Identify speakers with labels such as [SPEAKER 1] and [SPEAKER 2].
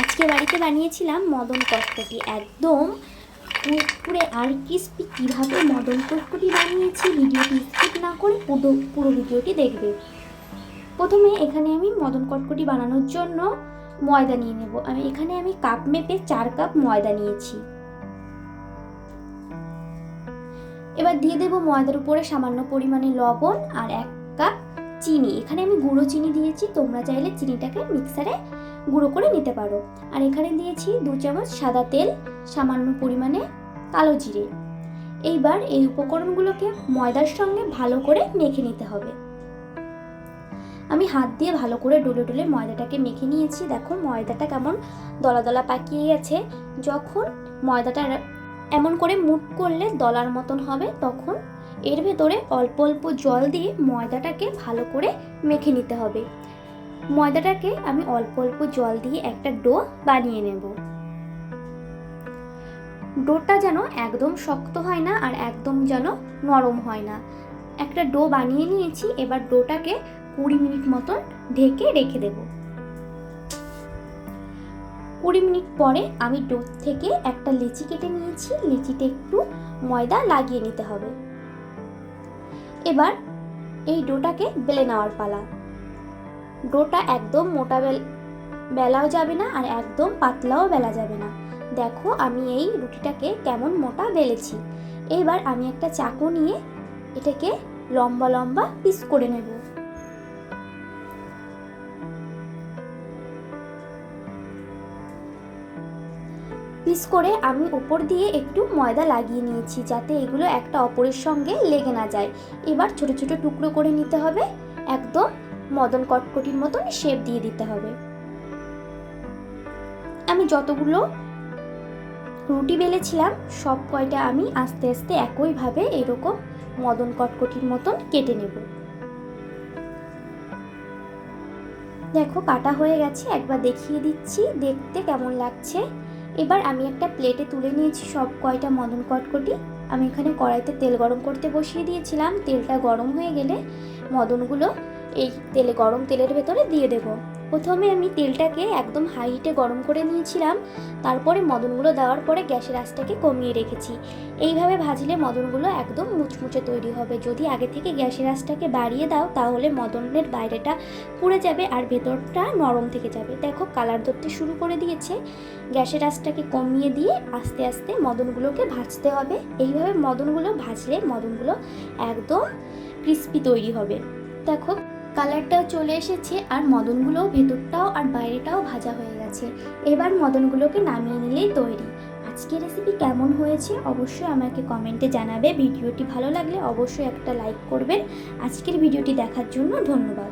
[SPEAKER 1] আজকে বাড়িতে বানিয়েছিলাম মদন কটকটি। একদম পুরো আর ক্রিস্পি। কীভাবে মদন কটকটি বানিয়েছি ভিডিওটি স্কিপ না করে পুরো পুরো ভিডিওটি দেখবে। প্রথমে এখানে আমি মদন কটকটি বানানোর জন্য ময়দা নিয়ে নেব। আমি এখানে আমি কাপ মেপে চার কাপ ময়দা নিয়েছি। এবার দিয়ে দেবো ময়দার উপরে সামান্য পরিমাণে লবণ আর এক কাপ চিনি। এখানে আমি গুঁড়ো চিনি দিয়েছি। তোমরা চাইলে চিনিটাকে মিক্সারে গুঁড়ো করে নিতে পারো। আর এখানে দিয়েছি দু চামচ সাদা তেল, সামান্য পরিমাণে কালো জিরে। এইবার এই উপকরণগুলোকে ময়দার সঙ্গে ভালো করে মেখে নিতে হবে। আমি হাত দিয়ে ভালো করে ডলে ডলে ময়দাটাকে মেখে নিয়েছি। দেখো ময়দাটা কেমন দলা দলা পাকিয়ে গেছে। যখন ময়দাটা এমন করে মুট করলে দলার মতন হবে, তখন এর ভেতরে অল্প অল্প জল দিয়ে ময়দাটাকে ভালো করে মেখে নিতে হবে। ময়দাটাকে আমি অল্প অল্প জল দিয়ে একটা ডো বানিয়ে নেব। ডোটা যেন একদম শক্ত হয় না আর একদম যেন নরম হয় না। একটা ডো বানিয়ে নিয়েছি, এবার ডোটাকে কুড়ি মিনিট মতন ঢেকে রেখে দেব। কুড়ি মিনিট পরে আমি ডো থেকে একটা লিচি কেটে নিয়েছি, লিচিতে একটু ময়দা লাগিয়ে নিতে হবে। এবার এই ডোটাকে বেলে নেওয়ার পালা। ডোটা একদম মোটা বেল বেলাও যাবে না আর একদম পাতলাও বেলা যাবে না। দেখো আমি এই রুটিটাকে কেমন মোটা বেলেছি। এবার আমি একটা চাকু নিয়ে এটাকে লম্বা লম্বা পিস করে নেব। পিস করে আমি উপর দিয়ে একটু ময়দা লাগিয়ে নিয়েছি যাতে এগুলো একটা অপরের সঙ্গে লেগে না যায়। এবার ছোট ছোট টুকরো করে নিতে হবে। একদম মদন কটকটির মতন শেপ দিয়ে দিতে হবে। আমি যতগুলো রুটি বেলেছিলাম, সব কয়টা আমি আস্তে আস্তে একইভাবে এরকম মদন কটকটির মতন কেটে নেব। দেখো, কাটা হয়ে গেছে। একবার দেখিয়ে দিচ্ছি, দেখতে কেমন লাগছে। এবার আমি একটা প্লেটে তুলে নিয়েছি সব কয়টা মদন কটকটি। আমি এখানে কড়াইতে তেল গরম করতে বসিয়ে দিয়েছিলাম। তেলটা গরম হয়ে গেলে মদনগুলো এই তেলে গরম তেলের ভেতরে দিয়ে দেব। প্রথমে আমি তেলটাকে একদম হাই হিটে গরম করে নিয়েছিলাম, তারপরে মদনগুলো দেওয়ার পরে গ্যাসের আঁচটাকে কমিয়ে রেখেছি। এইভাবে ভাজলে মদনগুলো একদম মুচমুচে তৈরি হবে। যদি আগে থেকে গ্যাসের আঁচটাকে বাড়িয়ে দাও, তাহলে মদনের বাইরেটা পুড়ে যাবে আর ভেতরটা নরম থেকে যাবে। দেখো কালার ধরতে শুরু করে দিয়েছে। গ্যাসের আঁচটাকে কমিয়ে দিয়ে আস্তে আস্তে মদনগুলোকে ভাজতে হবে। এইভাবে মদনগুলো ভাজলে মদনগুলো একদম ক্রিস্পি তৈরি হবে। দেখো কালারটাও চলে এসেছে আর মদনগুলোও ভেতরটাও আর বাইরেটাও ভাজা হয়ে গেছে। এবার মদনগুলোকে নামিয়ে নিলেই তৈরি। আজকের রেসিপি কেমন হয়েছে অবশ্যই আমাকে কমেন্টে জানাবে। ভিডিওটি ভালো লাগলে অবশ্যই একটা লাইক করবেন। আজকের ভিডিওটি দেখার জন্য ধন্যবাদ।